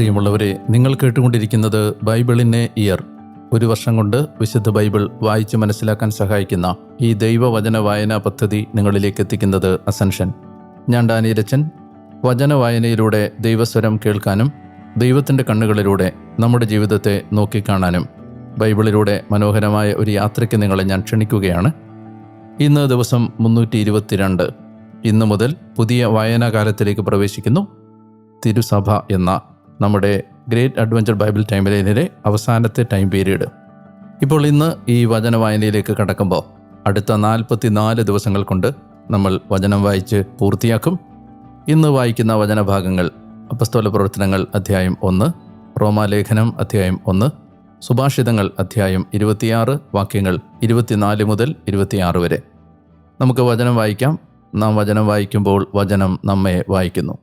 പ്രിയമുള്ളവരെ നിങ്ങൾ കേട്ടുകൊണ്ടിരിക്കുന്നത് ബൈബിളിനെ ഇയർ. ഒരു വർഷം കൊണ്ട് വിശുദ്ധ ബൈബിൾ വായിച്ച് മനസ്സിലാക്കാൻ സഹായിക്കുന്ന ഈ ദൈവവചന വായനാ പദ്ധതി നിങ്ങളിലേക്ക് എത്തിക്കുന്നത് അസൻഷൻ. ഞാൻ ഡാനിയരച്ചൻ വചന വായനയിലൂടെ ദൈവസ്വരം കേൾക്കാനും ദൈവത്തിന്റെ കണ്ണുകളിലൂടെ നമ്മുടെ ജീവിതത്തെ നോക്കിക്കാണാനും ബൈബിളിലൂടെ മനോഹരമായ ഒരു യാത്രയ്ക്ക് നിങ്ങളെ ഞാൻ ക്ഷണിക്കുകയാണ്. ഇന്ന് ദിവസം മുന്നൂറ്റി ഇരുപത്തിരണ്ട് ഇന്നു മുതൽ പുതിയ വായനാകാലത്തിലേക്ക് പ്രവേശിക്കുന്നു. തിരുസഭ എന്ന നമ്മുടെ ഗ്രേറ്റ് അഡ്വഞ്ചർ ബൈബിൾ ടൈം ലൈനിലെ അവസാനത്തെ ടൈം പീരീഡ് ഇപ്പോൾ ഇന്ന് ഈ വചന വായനയിലേക്ക് കടക്കുമ്പോൾ അടുത്ത നാൽപ്പത്തി നാല് ദിവസങ്ങൾ കൊണ്ട് നമ്മൾ വചനം വായിച്ച് പൂർത്തിയാക്കും. ഇന്ന് വായിക്കുന്ന വചനഭാഗങ്ങൾ അപസ്തോല പ്രവർത്തനങ്ങൾ അധ്യായം ഒന്ന് റോമാലേഖനം അധ്യായം ഒന്ന് സുഭാഷിതങ്ങൾ അധ്യായം ഇരുപത്തിയാറ് വാക്യങ്ങൾ ഇരുപത്തിനാല് മുതൽ ഇരുപത്തിയാറ് വരെ. നമുക്ക് വചനം വായിക്കാം. നാം വചനം വായിക്കുമ്പോൾ വചനം നമ്മെ വായിക്കുന്നു.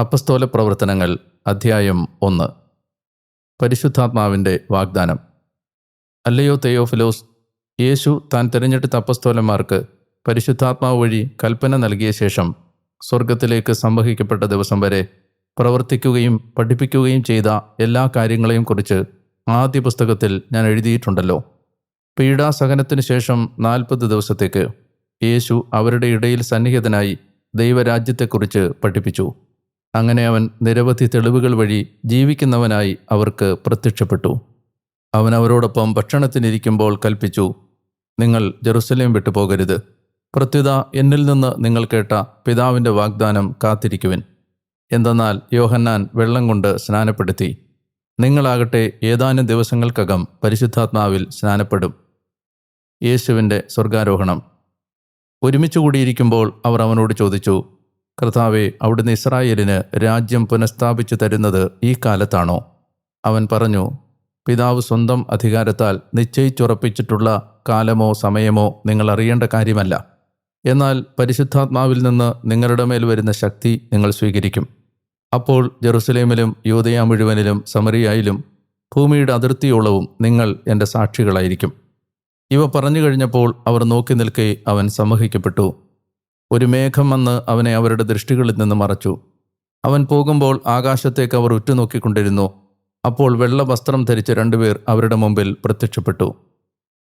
അപ്പസ്തോല പ്രവർത്തനങ്ങൾ അധ്യായം ഒന്ന്. പരിശുദ്ധാത്മാവിന്റെ വാഗ്ദാനം. അല്ലയോ തെയോഫിലോസ് യേശു താൻ തിരഞ്ഞെടുത്ത അപ്പസ്തോലന്മാർക്ക് പരിശുദ്ധാത്മാവ് വഴി കൽപ്പന നൽകിയ ശേഷം സ്വർഗത്തിലേക്ക് സംവഹിക്കപ്പെട്ട ദിവസം വരെ പ്രവർത്തിക്കുകയും പഠിപ്പിക്കുകയും ചെയ്ത എല്ലാ കാര്യങ്ങളെയും കുറിച്ച് ആദ്യ പുസ്തകത്തിൽ ഞാൻ എഴുതിയിട്ടുണ്ടല്ലോ. പീഡാസഹനത്തിന് ശേഷം നാൽപ്പത് ദിവസത്തേക്ക് യേശു അവരുടെ ഇടയിൽ സന്നിഹിതനായി ദൈവരാജ്യത്തെക്കുറിച്ച് പഠിപ്പിച്ചു. അങ്ങനെ അവൻ നിരവധി തെളിവുകൾ വഴി ജീവിക്കുന്നവനായി അവർക്ക് പ്രത്യക്ഷപ്പെട്ടു. അവൻ അവരോടൊപ്പം ഭക്ഷണത്തിനിരിക്കുമ്പോൾ കൽപ്പിച്ചു നിങ്ങൾ ജെറുസലേം വിട്ടു പോകരുത്. പ്രത്യുത എന്നിൽ നിന്ന് നിങ്ങൾ കേട്ട പിതാവിന്റെ വാഗ്ദാനം കാത്തിരിക്കുവിൻ. എന്തെന്നാൽ യോഹന്നാൻ വെള്ളം കൊണ്ട് സ്നാനപ്പെടുത്തി. നിങ്ങളാകട്ടെ ഏതാനും ദിവസങ്ങൾക്കകം പരിശുദ്ധാത്മാവിൽ സ്നാനപ്പെടും. യേശുവിന്റെ സ്വർഗാരോഹണം ഒരുമിച്ച് കൂടിയിരിക്കുമ്പോൾ അവർ അവനോട് ചോദിച്ചു കർത്താവെ അവിടുന്ന് ഇസ്രായേലിന് രാജ്യം പുനഃസ്ഥാപിച്ചു തരുന്നത് ഈ കാലത്താണോ? അവൻ പറഞ്ഞു പിതാവ് സ്വന്തം അധികാരത്താൽ നിശ്ചയിച്ചുറപ്പിച്ചിട്ടുള്ള കാലമോ സമയമോ നിങ്ങൾ അറിയേണ്ട കാര്യമല്ല. എന്നാൽ പരിശുദ്ധാത്മാവിൽ നിന്ന് നിങ്ങളുടെ മേൽ വരുന്ന ശക്തി നിങ്ങൾ സ്വീകരിക്കും. അപ്പോൾ ജെറുസലേമിലും യൂതയ മുഴുവനിലും സമറിയായിലും ഭൂമിയുടെ അതിർത്തിയോളവും നിങ്ങൾ എന്റെ സാക്ഷികളായിരിക്കും. ഇവ പറഞ്ഞു കഴിഞ്ഞപ്പോൾ അവർ നോക്കി നിൽക്കെ അവൻ സമ്മഹിക്കപ്പെട്ടു ഒരു മേഘം വന്ന് അവനെ അവരുടെ ദൃഷ്ടികളിൽ നിന്ന് മറച്ചു. അവൻ പോകുമ്പോൾ ആകാശത്തേക്ക് അവർ ഉറ്റുനോക്കിക്കൊണ്ടിരുന്നു. അപ്പോൾ വെള്ള വസ്ത്രം ധരിച്ച രണ്ടുപേർ അവരുടെ മുമ്പിൽ പ്രത്യക്ഷപ്പെട്ടു.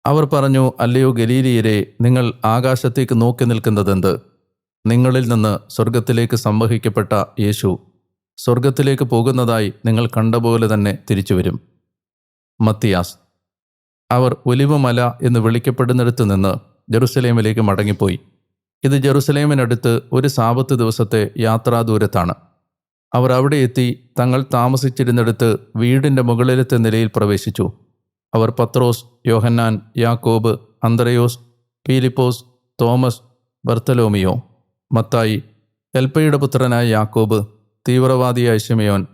അവർ പറഞ്ഞു അല്ലയോ ഗലീലിയരെ നിങ്ങൾ ആകാശത്തേക്ക് നോക്കി നിൽക്കുന്നതെന്ത്? നിങ്ങളിൽ നിന്ന് സ്വർഗത്തിലേക്ക് സംവഹിക്കപ്പെട്ട യേശു സ്വർഗത്തിലേക്ക് പോകുന്നതായി നിങ്ങൾ കണ്ടപോലെ തന്നെ തിരിച്ചു വരും മത്തിയാസ്. അവർ ഒലിവുമല എന്ന് വിളിക്കപ്പെടുന്നിടത്തു നിന്ന് ജെറുസലേമിലേക്ക് മടങ്ങിപ്പോയി. ഇത് ജെറുസലേമിനടുത്ത് ഒരു സാപത്ത് ദിവസത്തെ യാത്രാദൂരത്താണ്. അവർ അവിടെ എത്തി തങ്ങൾ താമസിച്ചിരുന്നിടത്ത് വീടിന്റെ മുകളിലത്തെ നിലയിൽ പ്രവേശിച്ചു. അവർ പത്രോസ് യോഹന്നാൻ യാക്കോബ് അന്ത്രയോസ് പീലിപ്പോസ് തോമസ് ബർത്തലോമിയോ മത്തായി എൽപ്പയുടെ പുത്രനായ യാക്കോബ് തീവ്രവാദിയായ ശിമയോൻ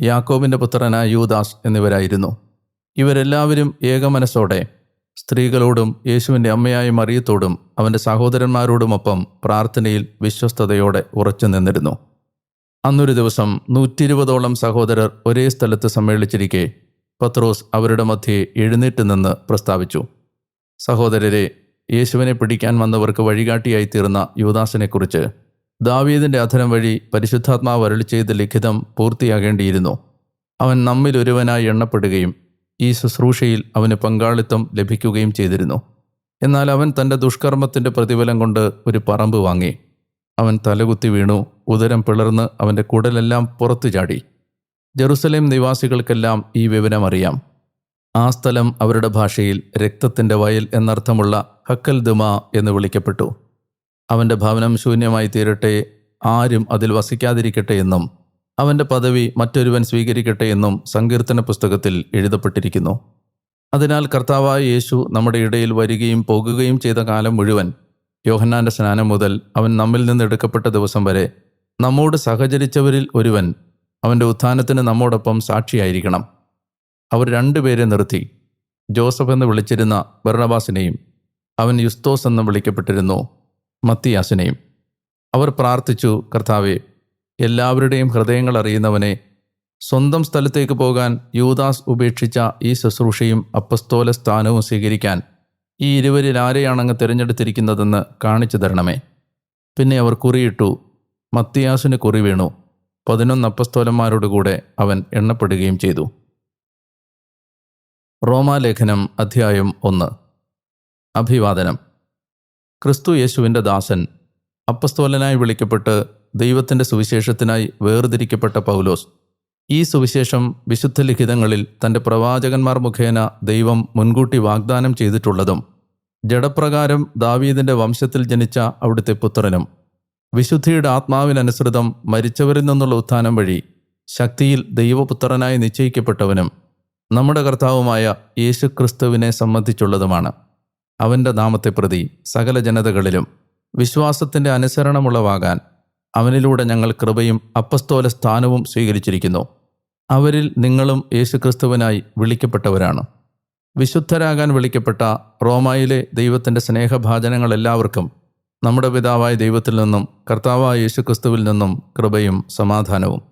യാക്കോബിന്റെ പുത്രനായ യൂദാസ് എന്നിവരായിരുന്നു. ഇവരെല്ലാവരും ഏകമനസ്സോടെ സ്ത്രീകളോടും യേശുവിന്റെ അമ്മയായ മറിയത്തോടും അവന്റെ സഹോദരന്മാരോടുമൊപ്പം പ്രാർത്ഥനയിൽ വിശ്വസ്തയോടെ ഉറച്ചു നിന്നിരുന്നു. അന്നൊരു ദിവസം നൂറ്റിരുപതോളം സഹോദരർ ഒരേ സ്ഥലത്ത് സമ്മേളിച്ചിരിക്കെ പത്രോസ് അവരുടെ മധ്യേ എഴുന്നേറ്റ് നിന്ന് പ്രസ്താവിച്ചു. സഹോദരരെ യേശുവിനെ പിടിക്കാൻ വന്നവർക്ക് വഴികാട്ടിയായി തീർന്ന യുവദാസിനെക്കുറിച്ച് ദാവീദിന്റെ അധനം വഴി പരിശുദ്ധാത്മാവ് അരളി ചെയ്ത ലിഖിതം പൂർത്തിയാകേണ്ടിയിരുന്നു. അവൻ നമ്മിൽ ഒരുവനായി എണ്ണപ്പെടുകയും ഈ ശുശ്രൂഷയിൽ അവന് പങ്കാളിത്തം ലഭിക്കുകയും ചെയ്തിരുന്നു. എന്നാൽ അവൻ തന്റെ ദുഷ്കർമ്മത്തിന്റെ പ്രതിഫലം കൊണ്ട് ഒരു പറമ്പ് വാങ്ങി. അവൻ തലകുത്തി വീണു ഉദരം പിളർന്ന് അവന്റെ കുടലെല്ലാം പുറത്തു ചാടി. ജെറുസലേം നിവാസികൾക്കെല്ലാം ഈ വിവരം അറിയാം. ആ സ്ഥലം അവരുടെ ഭാഷയിൽ രക്തത്തിന്റെ വയൽ എന്നർത്ഥമുള്ള ഹക്കൽ ദുമ എന്ന് വിളിക്കപ്പെട്ടു. അവന്റെ ഭവനം ശൂന്യമായി തീരട്ടെ ആരും അതിൽ വസിക്കാതിരിക്കട്ടെ എന്നും അവന്റെ പദവി മറ്റൊരുവൻ സ്വീകരിക്കട്ടെ എന്നും സങ്കീർത്തന പുസ്തകത്തിൽ എഴുതപ്പെട്ടിരിക്കുന്നു. അതിനാൽ കർത്താവായ യേശു നമ്മുടെ ഇടയിൽ വരികയും പോകുകയും ചെയ്ത കാലം മുഴുവൻ യോഹന്നാന്റെ സ്നാനം മുതൽ അവൻ നമ്മിൽ നിന്ന് എടുക്കപ്പെട്ട ദിവസം വരെ നമ്മോട് സഹചരിച്ചവരിൽ ഒരുവൻ അവന്റെ ഉത്ഥാനത്തിന് നമ്മോടൊപ്പം സാക്ഷിയായിരിക്കണം. അവർ രണ്ടുപേരെ നിർത്തി. ജോസഫ് എന്ന് വിളിച്ചിരുന്ന ബർണബാസിനെയും അവൻ യുസ്തോസ് എന്ന് വിളിക്കപ്പെട്ടിരുന്നു മത്തിയാസിനെയും. അവർ പ്രാർത്ഥിച്ചു കർത്താവെ എല്ലാവരുടെയും ഹൃദയങ്ങൾ അറിയുന്നവനെ സ്വന്തം സ്ഥലത്തേക്ക് പോകാൻ യൂദാസ് ഉപേക്ഷിച്ച ഈ ശുശ്രൂഷയും അപ്പസ്തോല സ്ഥാനവും സ്വീകരിക്കാൻ ഈ ഇരുവരിൽ ആരെയാണങ്ങ് തിരഞ്ഞെടുത്തിരിക്കുന്നതെന്ന് കാണിച്ചു തരണമേ. പിന്നെ അവർ കുറിയിട്ടു മത്തിയാസിന് കുറി വീണു. പതിനൊന്ന് അപ്പസ്തോലന്മാരോടുകൂടെ അവൻ എണ്ണപ്പെടുകയും ചെയ്തു. റോമാലേഖനം അധ്യായം ഒന്ന്. അഭിവാദനം. ക്രിസ്തു യേശുവിന്റെ ദാസൻ അപ്പസ്തോലനായി വിളിക്കപ്പെട്ട് ദൈവത്തിന്റെ സുവിശേഷത്തിനായി വേർതിരിക്കപ്പെട്ട പൗലോസ്. ഈ സുവിശേഷം വിശുദ്ധ ലിഖിതങ്ങളിൽ തന്റെ പ്രവാചകന്മാർ മുഖേന ദൈവം മുൻകൂട്ടി വാഗ്ദാനം ചെയ്തിട്ടുള്ളതും ജഡപ്രകാരം ദാവീദിന്റെ വംശത്തിൽ ജനിച്ച അവിടുത്തെ പുത്രനും വിശുദ്ധിയുടെ ആത്മാവിനനുസൃതം മരിച്ചവരിൽ നിന്നുള്ള ഉത്ഥാനം വഴി ശക്തിയിൽ ദൈവപുത്രനായി നിശ്ചയിക്കപ്പെട്ടവനും നമ്മുടെ കർത്താവുമായ യേശു ക്രിസ്തുവിനെ സംബന്ധിച്ചുള്ളതുമാണ്. അവന്റെ നാമത്തെ പ്രതി സകല ജനതകളിലും വിശ്വാസത്തിന്റെ അനുസരണമുളവാകാൻ അവനിലൂടെ ഞങ്ങൾ കൃപയും അപ്പസ്തോല സ്ഥാനവും സ്വീകരിച്ചിരിക്കുന്നു. അവരിൽ നിങ്ങളും യേശുക്രിസ്തുവിനായി വിളിക്കപ്പെട്ടവരാണ്. വിശുദ്ധരാകാൻ വിളിക്കപ്പെട്ട റോമായിലെ ദൈവത്തിന്റെ സ്നേഹഭാചനങ്ങൾ എല്ലാവർക്കും നമ്മുടെ പിതാവായ ദൈവത്തിൽ നിന്നും കർത്താവായ യേശുക്രിസ്തുവിൽ നിന്നും കൃപയും സമാധാനവും.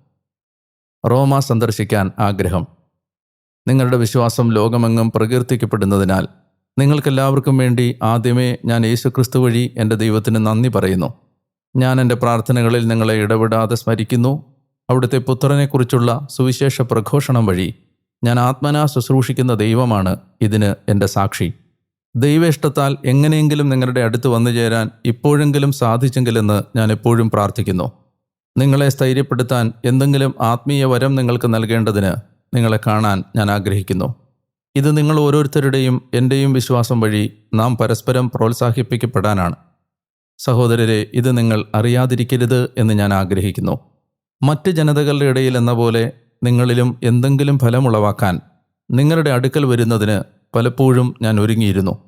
റോമ സന്ദർശിക്കാൻ ആഗ്രഹം. നിങ്ങളുടെ വിശ്വാസം ലോകമെങ്ങും പ്രകീർത്തിക്കപ്പെടുന്നതിനാൽ നിങ്ങൾക്കെല്ലാവർക്കും വേണ്ടി ആദ്യമേ ഞാൻ യേശുക്രിസ്തു വഴി എന്റെ ദൈവത്തിന് നന്ദി പറയുന്നു. ഞാൻ എന്റെ പ്രാർത്ഥനകളിൽ നിങ്ങളെ ഇടപെടാതെ സ്മരിക്കുന്നു. അവിടുത്തെ പുത്രനെക്കുറിച്ചുള്ള സുവിശേഷ പ്രഘോഷണം വഴി ഞാൻ ആത്മനാ ശുശ്രൂഷിക്കുന്ന ദൈവമാണ് ഇതിന് എന്റെ സാക്ഷി. ദൈവേഷ്ടത്താൽ എങ്ങനെയെങ്കിലും നിങ്ങളുടെ അടുത്ത് വന്നു ചേരാൻ ഇപ്പോഴെങ്കിലും സാധിച്ചെങ്കിലെന്ന് ഞാൻ എപ്പോഴും പ്രാർത്ഥിക്കുന്നു. നിങ്ങളെ സ്ഥൈര്യപ്പെടുത്താൻ എന്തെങ്കിലും ആത്മീയ വരം നിങ്ങൾക്ക് നൽകേണ്ടതിന് നിങ്ങളെ കാണാൻ ഞാൻ ആഗ്രഹിക്കുന്നു. ഇത് നിങ്ങൾ ഓരോരുത്തരുടെയും എന്റെയും വിശ്വാസം വഴി നാം പരസ്പരം പ്രോത്സാഹിപ്പിക്കപ്പെടാനാണ്. സഹോദരരെ ഇത് നിങ്ങൾ അറിയാതിരിക്കരുത് എന്ന് ഞാൻ ആഗ്രഹിക്കുന്നു. മറ്റ് ജനതകളുടെ ഇടയിൽ എന്ന പോലെ നിങ്ങളിലും എന്തെങ്കിലും ഫലമുളവാക്കാൻ നിങ്ങളുടെ അടുക്കൽ വരുന്നതിന് പലപ്പോഴും ഞാൻ ഒരുങ്ങിയിരുന്നു.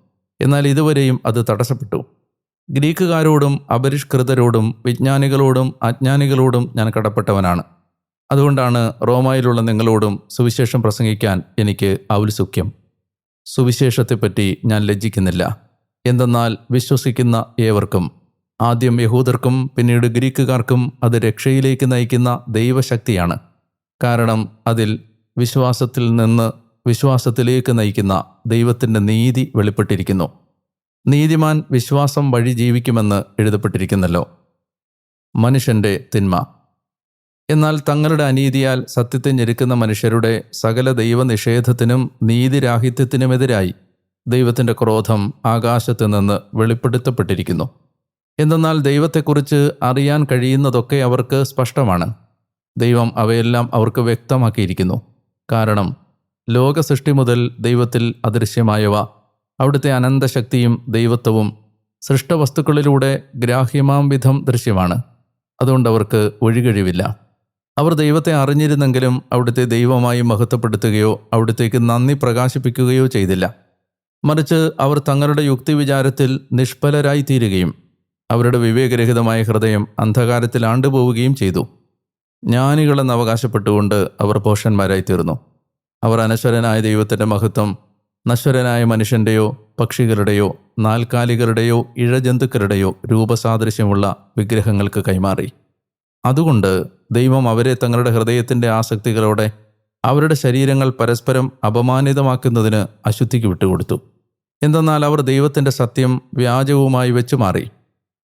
എന്നാൽ ഇതുവരെയും അത് തടസ്സപ്പെട്ടു. ഗ്രീക്കുകാരോടും അപരിഷ്കൃതരോടും വിജ്ഞാനികളോടും അജ്ഞാനികളോടും ഞാൻ കടപ്പെട്ടവനാണ്. അതുകൊണ്ടാണ് റോമായിലുള്ള നിങ്ങളോടും സുവിശേഷം പ്രസംഗിക്കാൻ എനിക്ക് ഔത്സുഖ്യം സുവിശേഷത്തെപ്പറ്റി ഞാൻ ലജ്ജിക്കുന്നില്ല. എന്തെന്നാൽ വിശ്വസിക്കുന്ന ഏവർക്കും ആദ്യം യഹൂദർക്കും പിന്നീട് ഗ്രീക്കുകാർക്കും അത് രക്ഷയിലേക്ക് നയിക്കുന്ന ദൈവശക്തിയാണ്. കാരണം അതിൽ വിശ്വാസത്തിൽ നിന്ന് വിശ്വാസത്തിലേക്ക് നയിക്കുന്ന ദൈവത്തിന്റെ നീതി വെളിപ്പെട്ടിരിക്കുന്നു. നീതിമാൻ വിശ്വാസം വഴി ജീവിക്കുമെന്ന് എഴുതപ്പെട്ടിരിക്കുന്നല്ലോ. മനുഷ്യന്റെ തിന്മ. എന്നാൽ തങ്ങളുടെ അനീതിയാൽ സത്യത്തെ ഞെരുക്കുന്ന മനുഷ്യരുടെ സകല ദൈവനിഷേധത്തിനും നീതിരാഹിത്യത്തിനുമെതിരായി ദൈവത്തിന്റെ ക്രോധം ആകാശത്ത് നിന്ന് വെളിപ്പെടുത്തപ്പെട്ടിരിക്കുന്നു. എന്തെന്നാൽ ദൈവത്തെക്കുറിച്ച് അറിയാൻ കഴിയുന്നതൊക്കെ അവർക്ക് സ്പഷ്ടമാണ്. ദൈവം അവയെല്ലാം അവർക്ക് വ്യക്തമാക്കിയിരിക്കുന്നു. കാരണം ലോക സൃഷ്ടി മുതൽ ദൈവത്തിൽ അദൃശ്യമായവ അവിടുത്തെ അനന്തശക്തിയും ദൈവത്വവും സൃഷ്ടവസ്തുക്കളിലൂടെ ഗ്രാഹ്യമാം വിധം ദൃശ്യമാണ്. അതുകൊണ്ട് അവർക്ക് ഒഴികഴിവില്ല. അവർ ദൈവത്തെ അറിഞ്ഞിരുന്നെങ്കിലും അവിടുത്തെ ദൈവമായി മഹത്വപ്പെടുത്തുകയോ അവിടുത്തേക്ക് നന്ദി പ്രകാശിപ്പിക്കുകയോ ചെയ്തില്ല. മറിച്ച് അവർ തങ്ങളുടെ യുക്തി വിചാരത്തിൽ തീരുകയും അവരുടെ വിവേകരഹിതമായ ഹൃദയം അന്ധകാരത്തിൽ ആണ്ടുപോവുകയും ചെയ്തു. ജ്ഞാനികളെന്ന് അവകാശപ്പെട്ടുകൊണ്ട് അവർ പോഷന്മാരായി തീർന്നു അവർ അനശ്വരനായ ദൈവത്തിന്റെ മഹത്വം നശ്വരനായ മനുഷ്യന്റെയോ പക്ഷികളുടെയോ നാൽക്കാലികളുടെയോ ഇഴജന്തുക്കളുടെയോ രൂപസാദൃശ്യമുള്ള വിഗ്രഹങ്ങൾക്ക് കൈമാറി. അതുകൊണ്ട് ദൈവം അവരെ തങ്ങളുടെ ഹൃദയത്തിന്റെ ആസക്തികളോടെ അവരുടെ ശരീരങ്ങൾ പരസ്പരം അപമാനിതമാക്കുന്നതിന് അശുദ്ധിക്ക് വിട്ടുകൊടുത്തു. എന്തെന്നാൽ അവർ ദൈവത്തിന്റെ സത്യം വ്യാജവുമായി വെച്ചു മാറി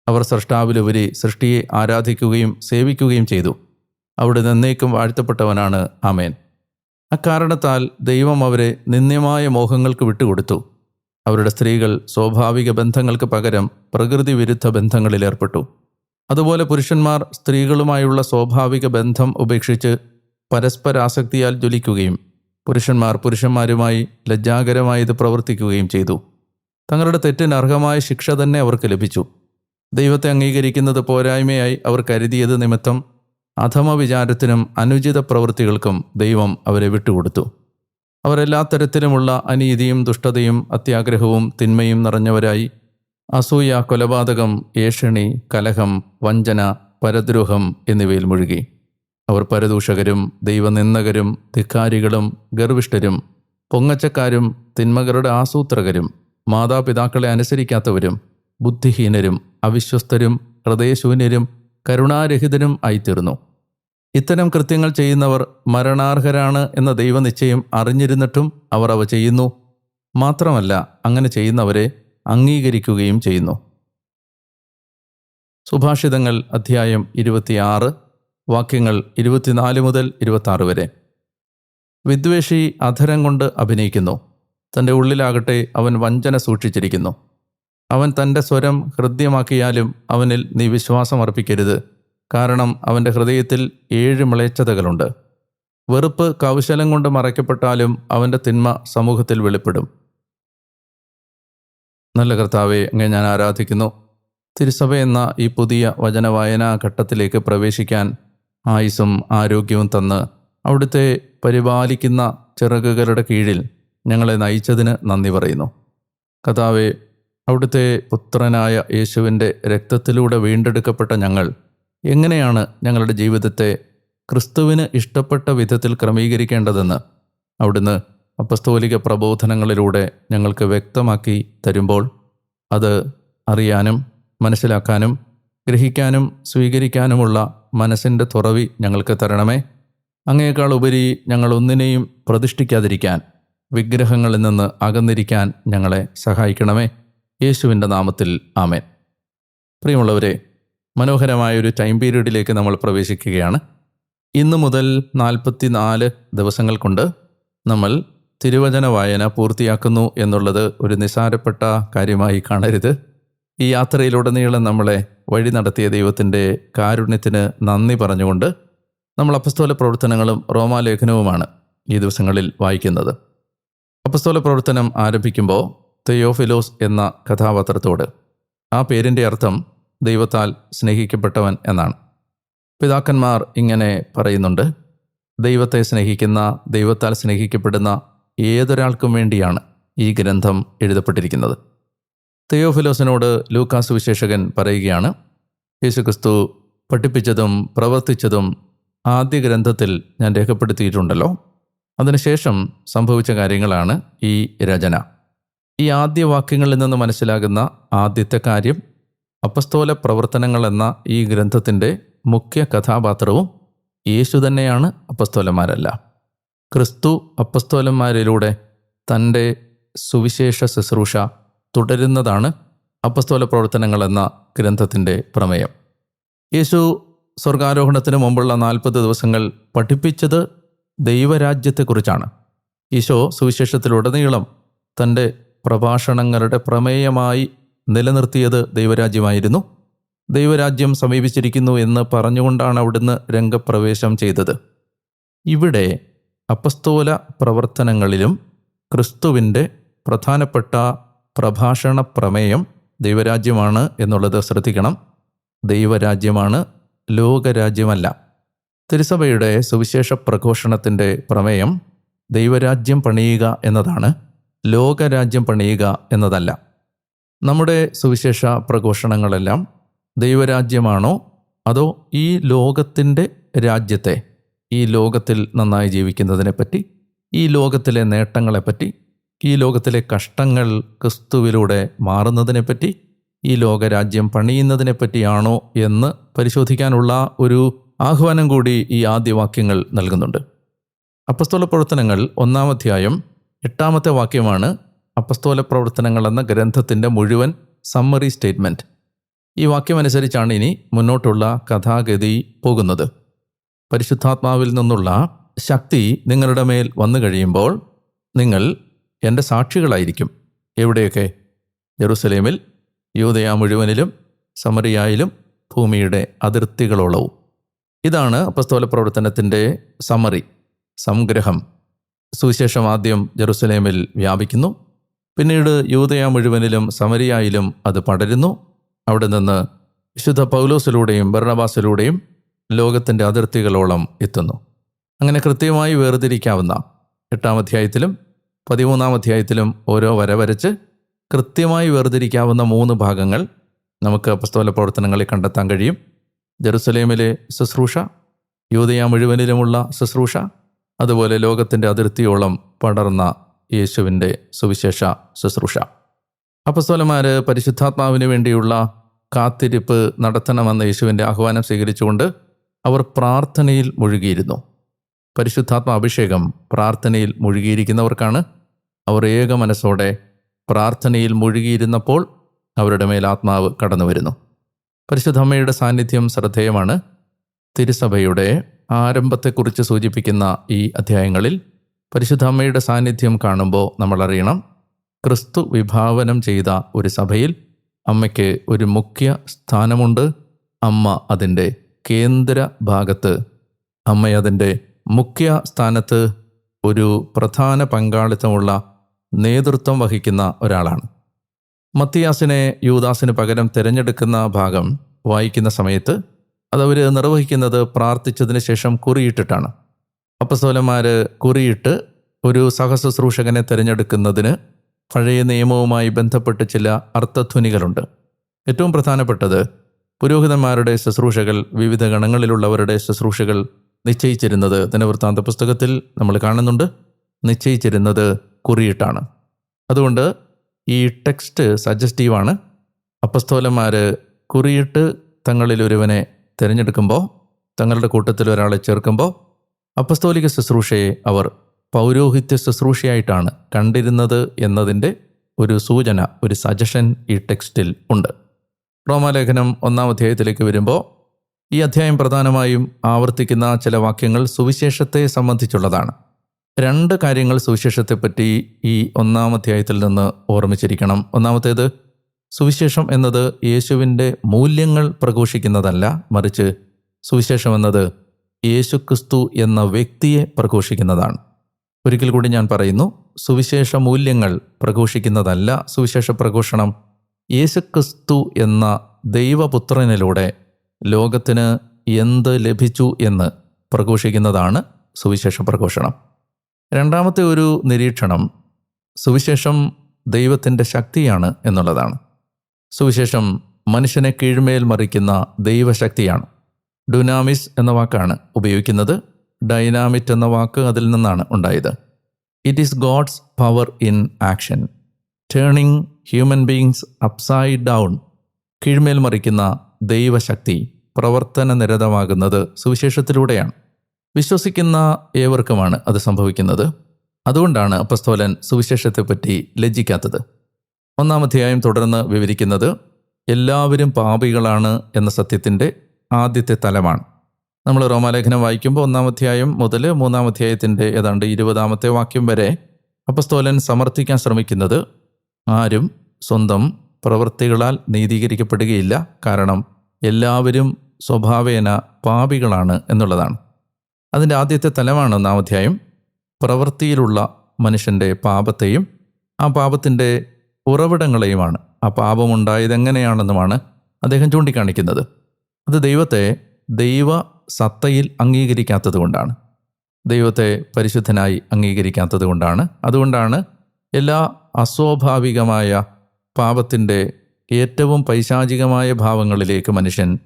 അവർ സൃഷ്ടാവിലുപരി സൃഷ്ടിയെ ആരാധിക്കുകയും സേവിക്കുകയും ചെയ്തു. അവിടെ നിന്നേക്കും വാഴ്ത്തപ്പെട്ടവനാണ് ആമേൻ. അക്കാരണത്താൽ ദൈവം അവരെ നിന്ദ്യമായ മോഹങ്ങൾക്ക് വിട്ടുകൊടുത്തു. അവരുടെ സ്ത്രീകൾ സ്വാഭാവിക ബന്ധങ്ങൾക്ക് പകരം പ്രകൃതി വിരുദ്ധ ബന്ധങ്ങളിൽ ഏർപ്പെട്ടു. അതുപോലെ പുരുഷന്മാർ സ്ത്രീകളുമായുള്ള സ്വാഭാവിക ബന്ധം ഉപേക്ഷിച്ച് പരസ്പരാസക്തിയാൽ ജ്വലിക്കുകയും പുരുഷന്മാർ പുരുഷന്മാരുമായി ലജ്ജാകരമായത് പ്രവർത്തിക്കുകയും ചെയ്തു. തങ്ങളുടെ തെറ്റിന് അർഹമായ ശിക്ഷ തന്നെ അവർക്ക് ലഭിച്ചു. ദൈവത്തെ അംഗീകരിക്കുന്നത് പോരായ്മയായി അവർ കരുതിയത് നിമിത്തം അധമ വിചാരത്തിനും അനുചിത പ്രവൃത്തികൾക്കും ദൈവം അവരെ വിട്ടുകൊടുത്തു. അവർ എല്ലാ തരത്തിലുമുള്ള അനീതിയും ദുഷ്ടതയും അത്യാഗ്രഹവും തിന്മയും നിറഞ്ഞവരായി. അസൂയ കൊലപാതകം ഏഷണി കലഹം വഞ്ചന പരദ്രോഹം എന്നിവയിൽ മുഴുകി. അവർ പരദൂഷകരും ദൈവനിന്ദകരും ധിക്കാരികളും ഗർവിഷ്ഠരും പൊങ്ങച്ചക്കാരും തിന്മകളുടെ ആസൂത്രകരും മാതാപിതാക്കളെ അനുസരിക്കാത്തവരും ബുദ്ധിഹീനരും അവിശ്വസ്തരും ഹൃദയശൂന്യരും കരുണാരഹിതരും ആയിത്തീർന്നു. ഇത്തരം കൃത്യങ്ങൾ ചെയ്യുന്നവർ മരണാർഹരാണ് എന്ന ദൈവനിശ്ചയം അറിഞ്ഞിരുന്നിട്ടും അവർ അവ ചെയ്യുന്നു. മാത്രമല്ല അങ്ങനെ ചെയ്യുന്നവരെ അംഗീകരിക്കുകയും ചെയ്യുന്നു. സുഭാഷിതങ്ങൾ അധ്യായം ഇരുപത്തിയാറ് വാക്യങ്ങൾ ഇരുപത്തിനാല് മുതൽ ഇരുപത്തി വരെ. വിദ്വേഷി അധരം കൊണ്ട് അഭിനയിക്കുന്നു. തന്റെ ഉള്ളിലാകട്ടെ അവൻ വഞ്ചന സൂക്ഷിച്ചിരിക്കുന്നു. അവൻ തന്റെ സ്വരം ഹൃദ്യമാക്കിയാലും അവനിൽ നീ വിശ്വാസം അർപ്പിക്കരുത്. കാരണം അവന്റെ ഹൃദയത്തിൽ ഏഴ് മിളയച്ചതകളുണ്ട് വെറുപ്പ് കൗശലം കൊണ്ട് മറയ്ക്കപ്പെട്ടാലും അവന്റെ തിന്മ സമൂഹത്തിൽ വെളിപ്പെടും. നല്ല കർത്താവെ അങ്ങ് ഞാൻ ആരാധിക്കുന്നു. തിരുസഭ എന്ന ഈ പുതിയ വചനവായനാ ഘട്ടത്തിലേക്ക് പ്രവേശിക്കാൻ ആയുസ്സും ആരോഗ്യവും തന്ന് അവിടുത്തെ പരിപാലിക്കുന്ന ചിറകുകളുടെ കീഴിൽ ഞങ്ങളെ നയിച്ചതിന് നന്ദി പറയുന്നു. കഥാവെ അവിടുത്തെ പുത്രനായ യേശുവിന്റെ രക്തത്തിലൂടെ വീണ്ടെടുക്കപ്പെട്ട ഞങ്ങൾ എങ്ങനെയാണ് ഞങ്ങളുടെ ജീവിതത്തെ ക്രിസ്തുവിന് ഇഷ്ടപ്പെട്ട വിധത്തിൽ ക്രമീകരിക്കേണ്ടതെന്ന് അവിടുന്ന് അപ്പസ്തോലിക പ്രബോധനങ്ങളിലൂടെ ഞങ്ങൾക്ക് വ്യക്തമാക്കി തരുമ്പോൾ അത് അറിയാനും മനസ്സിലാക്കാനും ഗ്രഹിക്കാനും സ്വീകരിക്കാനുമുള്ള മനസ്സിന്റെ തുറവി ഞങ്ങൾക്ക് തരണമേ. അങ്ങേക്കാൾ ഉപരി ഞങ്ങൾ ഒന്നിനെയും പ്രതിഷ്ഠിക്കാതിരിക്കാൻ വിഗ്രഹങ്ങളിൽ നിന്ന് അകന്നിരിക്കാൻ ഞങ്ങളെ സഹായിക്കണമേ. യേശുവിന്റെ നാമത്തിൽ ആമേൻ. പ്രിയമുള്ളവരെ മനോഹരമായ ഒരു ടൈം പീരീഡിലേക്ക് നമ്മൾ പ്രവേശിക്കുകയാണ്. ഇന്ന് മുതൽ നാൽപ്പത്തി നാല് ദിവസങ്ങൾ കൊണ്ട് നമ്മൾ തിരുവചന വായന പൂർത്തിയാക്കുന്നു എന്നുള്ളത് ഒരു നിസാരപ്പെട്ട കാര്യമായി കാണരുത്. ഈ യാത്രയിലുടനീളം നമ്മളെ വഴി നടത്തിയ ദൈവത്തിന്റെ കാരുണ്യത്തിന് നന്ദി പറഞ്ഞുകൊണ്ട് നമ്മൾ അപസ്തോല പ്രവർത്തനങ്ങളും റോമാലേഖനവുമാണ് ഈ ദിവസങ്ങളിൽ വായിക്കുന്നത്. അപസ്തോല പ്രവർത്തനം ആരംഭിക്കുമ്പോൾ തെയോഫിലോസ് എന്ന കഥാപാത്രത്തോട്. ആ പേരിന്റെ അർത്ഥം ദൈവത്താൽ സ്നേഹിക്കപ്പെട്ടവൻ എന്നാണ്. പിതാക്കന്മാർ ഇങ്ങനെ പറയുന്നുണ്ട് ദൈവത്തെ സ്നേഹിക്കുന്ന ദൈവത്താൽ സ്നേഹിക്കപ്പെടുന്ന ഏതൊരാൾക്കും വേണ്ടിയാണ് ഈ ഗ്രന്ഥം എഴുതപ്പെട്ടിരിക്കുന്നത്. തെയോഫിലോസിനോട് ലൂക്കാസ് വിശേഷകൻ പറയുകയാണ് യേശുക്രിസ്തു പഠിപ്പിച്ചതും പ്രവർത്തിച്ചതും ആദ്യ ഗ്രന്ഥത്തിൽ ഞാൻ രേഖപ്പെടുത്തിയിട്ടുണ്ടല്ലോ. അതിനുശേഷം സംഭവിച്ച കാര്യങ്ങളാണ് ഈ രചന. ഈ ആദ്യ വാക്യങ്ങളിൽ നിന്ന് മനസ്സിലാകുന്ന ആദ്യത്തെ കാര്യം അപ്പസ്തോല പ്രവർത്തനങ്ങൾ എന്ന ഈ ഗ്രന്ഥത്തിന്റെ മുഖ്യ കഥാപാത്രവും യേശു തന്നെയാണ് അപ്പസ്തോലന്മാരല്ല. ക്രിസ്തു അപ്പസ്തോലന്മാരിലൂടെ തന്റെ സുവിശേഷ ശുശ്രൂഷ തുടരുന്നതാണ് അപ്പസ്തോല പ്രവർത്തനങ്ങൾ എന്ന ഗ്രന്ഥത്തിന്റെ പ്രമേയം. യേശു സ്വർഗാരോഹണത്തിന് മുമ്പുള്ള നാൽപ്പത് ദിവസങ്ങൾ പഠിപ്പിച്ചത് ദൈവരാജ്യത്തെക്കുറിച്ചാണ്. ഈശോ സുവിശേഷത്തിലുടനീളം തന്റെ പ്രഭാഷണങ്ങളുടെ പ്രമേയമായി നിലനിർത്തിയത് ദൈവരാജ്യമായിരുന്നു. ദൈവരാജ്യം സമീപിച്ചിരിക്കുന്നു എന്ന് പറഞ്ഞുകൊണ്ടാണ് അവിടുന്ന് രംഗപ്രവേശം ചെയ്തത്. ഇവിടെ അപസ്തോല പ്രവർത്തനങ്ങളിലും ക്രിസ്തുവിന്റെ പ്രധാനപ്പെട്ട പ്രഭാഷണ പ്രമേയം ദൈവരാജ്യമാണ് എന്നുള്ളത് ശ്രദ്ധിക്കണം. ദൈവരാജ്യമാണ് ലോകരാജ്യമല്ല. തിരുസഭയുടെ സുവിശേഷ പ്രഘോഷണത്തിന്റെ പ്രമേയം ദൈവരാജ്യം പണിയുക എന്നതാണ്. ലോകരാജ്യം പണിയുക എന്നതല്ല. നമ്മുടെ സുവിശേഷ പ്രഘോഷണങ്ങളെല്ലാം ദൈവരാജ്യമാണോ അതോ ഈ ലോകത്തിന്റെ രാജ്യത്തെ ഈ ലോകത്തിൽ നന്നായി ജീവിക്കുന്നതിനെപ്പറ്റി ഈ ലോകത്തിലെ നേട്ടങ്ങളെപ്പറ്റി ഈ ലോകത്തിലെ കഷ്ടങ്ങൾ ക്രിസ്തുവിലൂടെ മാറുന്നതിനെപ്പറ്റി ഈ ലോകരാജ്യം പണിയുന്നതിനെപ്പറ്റിയാണോ എന്ന് പരിശോധിക്കാനുള്ള ഒരു ആഹ്വാനം കൂടി ഈ ആദ്യവാക്യങ്ങൾ നൽകുന്നുണ്ട്. അപ്പസ്തോല പ്രവർത്തനങ്ങൾ ഒന്നാം അധ്യായം എട്ടാമത്തെ വാക്യമാണ് അപ്പസ്തോല പ്രവർത്തനങ്ങൾ എന്ന ഗ്രന്ഥത്തിന്റെ മുഴുവൻ സമ്മറി സ്റ്റേറ്റ്മെന്റ് ഈ വാക്യമനുസരിച്ചാണ് ഇനി മുന്നോട്ടുള്ള കഥാഗതി പോകുന്നത്. പരിശുദ്ധാത്മാവിൽ നിന്നുള്ള ശക്തി നിങ്ങളുടെ മേൽ വന്നു കഴിയുമ്പോൾ നിങ്ങൾ എന്റെ സാക്ഷികളായിരിക്കും. എവിടെയൊക്കെ? ജെറുസലേമിൽ യൂതയ മുഴുവനിലും സമറിയായാലും ഭൂമിയുടെ അതിർത്തികളോളവും. ഇതാണ് അപ്പസ്തോല പ്രവർത്തനത്തിന്റെ സമറി സംഗ്രഹം. സുവിശേഷം ആദ്യം ജെറുസലേമിൽ വ്യാപിക്കുന്നു. പിന്നീട് യൂതയ മുഴുവനിലും സമരിയായിലും അത് പടരുന്നു. അവിടെ നിന്ന് വിശുദ്ധ പൗലോസിലൂടെയും ഭരണവാസിലൂടെയും ലോകത്തിന്റെ അതിർത്തികളോളം എത്തുന്നു. അങ്ങനെ കൃത്യമായി വേർതിരിക്കാവുന്ന എട്ടാം അധ്യായത്തിലും പതിമൂന്നാം അധ്യായത്തിലും ഓരോ വര വരച്ച് കൃത്യമായി വേർതിരിക്കാവുന്ന മൂന്ന് ഭാഗങ്ങൾ നമുക്ക് പുസ്തക പ്രവർത്തനങ്ങളിൽ കണ്ടെത്താൻ കഴിയും. ജെറുസലേമിലെ ശുശ്രൂഷ യൂതയ മുഴുവനിലുമുള്ള ശുശ്രൂഷ അതുപോലെ ലോകത്തിന്റെ അതിർത്തിയോളം പടർന്ന യേശുവിന്റെ സുവിശേഷ ശുശ്രൂഷ. അപ്പസ്തോലന്മാർ പരിശുദ്ധാത്മാവിന് വേണ്ടിയുള്ള കാത്തിരിപ്പ് നടത്തണമെന്ന യേശുവിന്റെ ആഹ്വാനം സ്വീകരിച്ചുകൊണ്ട് അവർ പ്രാർത്ഥനയിൽ മുഴുകിയിരുന്നു. പരിശുദ്ധാത്മ അഭിഷേകം പ്രാർത്ഥനയിൽ മുഴുകിയിരിക്കുന്നവർക്കാണ് അവർ ഏക മനസ്സോടെ പ്രാർത്ഥനയിൽ മുഴുകിയിരുന്നപ്പോൾ അവരുടെ മേൽ ആത്മാവ് കടന്നു വരുന്നു പരിശുദ്ധമ്മയുടെ സാന്നിധ്യം ശ്രദ്ധേയമാണ്. തിരുസഭയുടെ ആരംഭത്തെക്കുറിച്ച് സൂചിപ്പിക്കുന്ന ഈ അധ്യായങ്ങളിൽ പരിശുദ്ധ അമ്മയുടെ സാന്നിധ്യം കാണുമ്പോൾ നമ്മൾ അറിയണം ക്രിസ്തു വിഭാവനം ചെയ്ത ഒരു സഭയിൽ അമ്മയ്ക്ക് ഒരു മുഖ്യ സ്ഥാനമുണ്ട്. അമ്മ അതിന്റെ കേന്ദ്ര ഭാഗത്ത് അമ്മ അതിന്റെ മുഖ്യ സ്ഥാനത്ത് ഒരു പ്രധാന പങ്കാളിത്തമുള്ള നേതൃത്വം വഹിക്കുന്ന ഒരാളാണ്. മത്തിയാസിനെ യൂദാസിന് പകരം തിരഞ്ഞെടുക്കുന്ന ഭാഗം വായിക്കുന്ന സമയത്ത് അതവർ നിർവഹിക്കുന്നത് പ്രാർത്ഥിച്ചതിന് ശേഷം കുറിയിട്ടിട്ടാണ്. അപ്പസ്തോലന്മാർ കുറിയിട്ട് ഒരു സഹശുശ്രൂഷകനെ തിരഞ്ഞെടുക്കുന്നതിന് പഴയ നിയമവുമായി ബന്ധപ്പെട്ട് ചില അർത്ഥധ്വനികളുണ്ട്. ഏറ്റവും പ്രധാനപ്പെട്ടത് പുരോഹിതന്മാരുടെ ശുശ്രൂഷകൾ വിവിധ ഗണങ്ങളിലുള്ളവരുടെ ശുശ്രൂഷകൾ നിശ്ചയിച്ചിരുന്നത് ദിനവൃത്താന്ത പുസ്തകത്തിൽ നമ്മൾ കാണുന്നുണ്ട്. നിശ്ചയിച്ചിരുന്നത് കുറിയിട്ടാണ്. അതുകൊണ്ട് ഈ ടെക്സ്റ്റ് സജസ്റ്റീവാണ്. അപ്പസ്തോലന്മാർ കുറിയിട്ട് തങ്ങളിൽ ഒരുവനെ തിരഞ്ഞെടുക്കുമ്പോൾ തങ്ങളുടെ കൂട്ടത്തിൽ ഒരാളെ ചേർക്കുമ്പോൾ അപ്പസ്തോലിക ശുശ്രൂഷയെ അവർ പൗരോഹിത്യ ശുശ്രൂഷയായിട്ടാണ് കണ്ടിരുന്നത് എന്നതിന്റെ ഒരു സൂചന ഒരു സജഷൻ ഈ ടെക്സ്റ്റിൽ ഉണ്ട്. റോമാലേഖനം ഒന്നാം അധ്യായത്തിലേക്ക് വരുമ്പോൾ ഈ അധ്യായം പ്രധാനമായും ആവർത്തിക്കുന്ന ചില വാക്യങ്ങൾ സുവിശേഷത്തെ സംബന്ധിച്ചുള്ളതാണ്. രണ്ട് കാര്യങ്ങൾ സുവിശേഷത്തെപ്പറ്റി ഈ ഒന്നാം അധ്യായത്തിൽ നിന്ന് ഓർമ്മിച്ചിരിക്കണം. ഒന്നാമത്തേത് സുവിശേഷം എന്നത് യേശുവിന്റെ മൂല്യങ്ങൾ പ്രഘോഷിക്കുന്നതല്ല മറിച്ച് സുവിശേഷം എന്നത് യേശുക്രിസ്തു എന്ന വ്യക്തിയെ പ്രഘോഷിക്കുന്നതാണ്. ഒരിക്കൽ കൂടി ഞാൻ പറയുന്നു സുവിശേഷ മൂല്യങ്ങൾ പ്രഘോഷിക്കുന്നതല്ല സുവിശേഷ പ്രഘോഷണം യേശുക്രിസ്തു എന്ന ദൈവപുത്രനിലൂടെ ലോകത്തിന് എന്ത് ലഭിച്ചു എന്ന് പ്രഘോഷിക്കുന്നതാണ് സുവിശേഷ പ്രഘോഷണം. രണ്ടാമത്തെ ഒരു നിരീക്ഷണം സുവിശേഷം ദൈവത്തിന്റെ ശക്തിയാണ് എന്നുള്ളതാണ്. സുവിശേഷം മനുഷ്യനെ കീഴ്മേൽ മറിക്കുന്ന ദൈവശക്തിയാണ്. ഡുനാമിസ് എന്ന വാക്കാണ് ഉപയോഗിക്കുന്നത്. ഡൈനാമിറ്റ് എന്ന വാക്ക് അതിൽ നിന്നാണ് ഉണ്ടായത്. It is God's power in action turning human beings upside down കീഴ്മേൽ മറിക്കുന്ന ദൈവശക്തി പ്രവർത്തന നിരതമാകുന്നത് സുവിശേഷത്തിലൂടെയാണ്. വിശ്വസിക്കുന്ന ഏവർക്കുമാണ് അത് സംഭവിക്കുന്നത്. അതുകൊണ്ടാണ് അപ്പസ്തോലൻ സുവിശേഷത്തെപ്പറ്റി ലജ്ജിക്കാത്തത്. ഒന്നാം അധ്യായം തുടർന്ന് വിവരിക്കുന്നത് എല്ലാവരും പാപികളാണ് എന്ന സത്യത്തിന്റെ ആദ്യത്തെ തലമാണ്. നമ്മൾ റോമാലേഖനം വായിക്കുമ്പോൾ ഒന്നാം അധ്യായം മുതൽ മൂന്നാം അധ്യായത്തിന്റെ ഏതാണ്ട് ഇരുപതാമത്തെ വാക്യം വരെ അപ്പസ്തോലൻ സമർത്ഥിക്കാൻ ശ്രമിക്കുന്നത് ആരും സ്വന്തം പ്രവൃത്തികളാൽ നീതീകരിക്കപ്പെടുകയില്ല. കാരണം എല്ലാവരും സ്വഭാവേന പാപികളാണ് എന്നുള്ളതാണ്. അതിന്റെ ആദ്യത്തെ തലമാണ് ഒന്നാം അധ്യായം പ്രവൃത്തിയിലുള്ള മനുഷ്യന്റെ പാപത്തെയും ആ പാപത്തിന്റെ ഉറവിടങ്ങളെയുമാണ്. ആ പാപമുണ്ടായത് എങ്ങനെയാണെന്നുമാണ് അദ്ദേഹം ചൂണ്ടിക്കാണിക്കുന്നത്. അത് ദൈവത്തെ ദൈവ സത്തയിൽ അംഗീകരിക്കാത്തത് കൊണ്ടാണ്. ദൈവത്തെ പരിശുദ്ധനായി അംഗീകരിക്കാത്തത് കൊണ്ടാണ്. അതുകൊണ്ടാണ് എല്ലാ അസ്വാഭാവികമായ പാപത്തിന്റെ ഏറ്റവും പൈശാചികമായ ഭാവങ്ങളിലേക്ക് മനുഷ്യൻ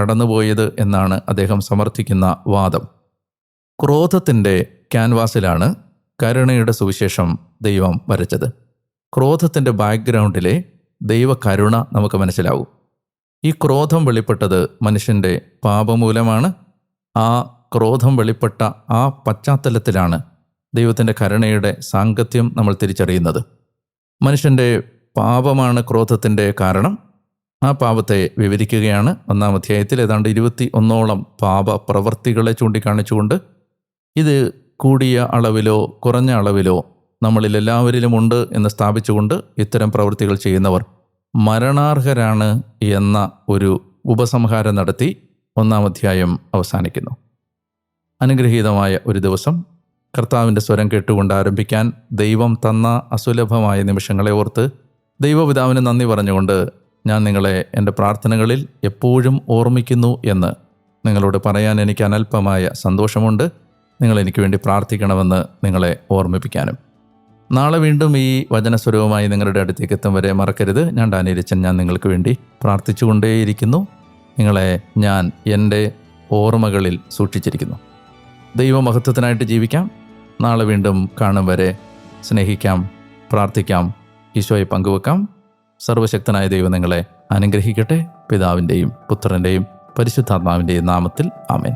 കടന്നുപോയത് എന്നാണ് അദ്ദേഹം സമർത്ഥിക്കുന്ന വാദം. ക്രോധത്തിന്റെ ക്യാൻവാസിലാണ് കരുണയുടെ സുവിശേഷം ദൈവം വരച്ചത്. ക്രോധത്തിന്റെ ബാക്ക്ഗ്രൗണ്ടിലെ ദൈവകരുണ നമുക്ക് മനസ്സിലാവും. ഈ ക്രോധം വെളിപ്പെട്ടത് മനുഷ്യന്റെ പാപമൂലമാണ്. ആ ക്രോധം വെളിപ്പെട്ട ആ പശ്ചാത്തലത്തിലാണ് ദൈവത്തിന്റെ കരുണയുടെ സാങ്കത്യം നമ്മൾ തിരിച്ചറിയുന്നത്. മനുഷ്യന്റെ പാപമാണ് ക്രോധത്തിന്റെ കാരണം. ആ പാപത്തെ വിവരിക്കുകയാണ് ഒന്നാം അധ്യായത്തിൽ ഏതാണ്ട് ഇരുപത്തി ഒന്നോളം പാപ പ്രവർത്തികളെ ചൂണ്ടിക്കാണിച്ചുകൊണ്ട് ഇത് കൂടിയ അളവിലോ കുറഞ്ഞ അളവിലോ നമ്മളിൽ എല്ലാവരിലും ഉണ്ട് എന്ന് സ്ഥാപിച്ചുകൊണ്ട് ഇത്തരം പ്രവൃത്തികൾ ചെയ്യുന്നവർ മരണാർഹരാണ് എന്ന ഒരു ഉപസംഹാരം നടത്തി ഒന്നാം അധ്യായം അവസാനിക്കുന്നു. അനുഗ്രഹീതമായ ഒരു ദിവസം കർത്താവിന്റെ സ്വരം കേട്ടുകൊണ്ട് ആരംഭിക്കാൻ ദൈവം തന്ന അസുലഭമായ നിമിഷങ്ങളെ ഓർത്ത് ദൈവപിതാവിന് നന്ദി പറഞ്ഞുകൊണ്ട് ഞാൻ നിങ്ങളെ എന്റെ പ്രാർത്ഥനകളിൽ എപ്പോഴും ഓർമ്മിക്കുന്നു എന്ന് നിങ്ങളോട് പറയാൻ എനിക്ക് അനൽപമായ സന്തോഷമുണ്ട്. നിങ്ങൾ എനിക്ക് വേണ്ടി പ്രാർത്ഥിക്കണമെന്ന് നിങ്ങളെ ഓർമ്മിപ്പിക്കാനും. നാളെ വീണ്ടും ഈ വചനസ്വരവുമായി നിങ്ങളുടെ അടുത്തേക്ക് എത്തും വരെ മറക്കരുത്. ഞാൻ ഡാനിരച്ചൻ ഞാൻ നിങ്ങൾക്ക് വേണ്ടി പ്രാർത്ഥിച്ചുകൊണ്ടേയിരിക്കുന്നു. നിങ്ങളെ ഞാൻ എന്റെ ഓർമ്മകളിൽ സൂക്ഷിച്ചിരിക്കുന്നു. ദൈവമഹത്വത്തിനായിട്ട് ജീവിക്കാം. നാളെ വീണ്ടും കാണും വരെ സ്നേഹിക്കാം പ്രാർത്ഥിക്കാം ഈശോയെ പങ്കുവെക്കാം. സർവശക്തനായ ദൈവം നിങ്ങളെ അനുഗ്രഹിക്കട്ടെ. പിതാവിന്റെയും പുത്രന്റെയും പരിശുദ്ധാത്മാവിന്റെയും നാമത്തിൽ ആമേൻ.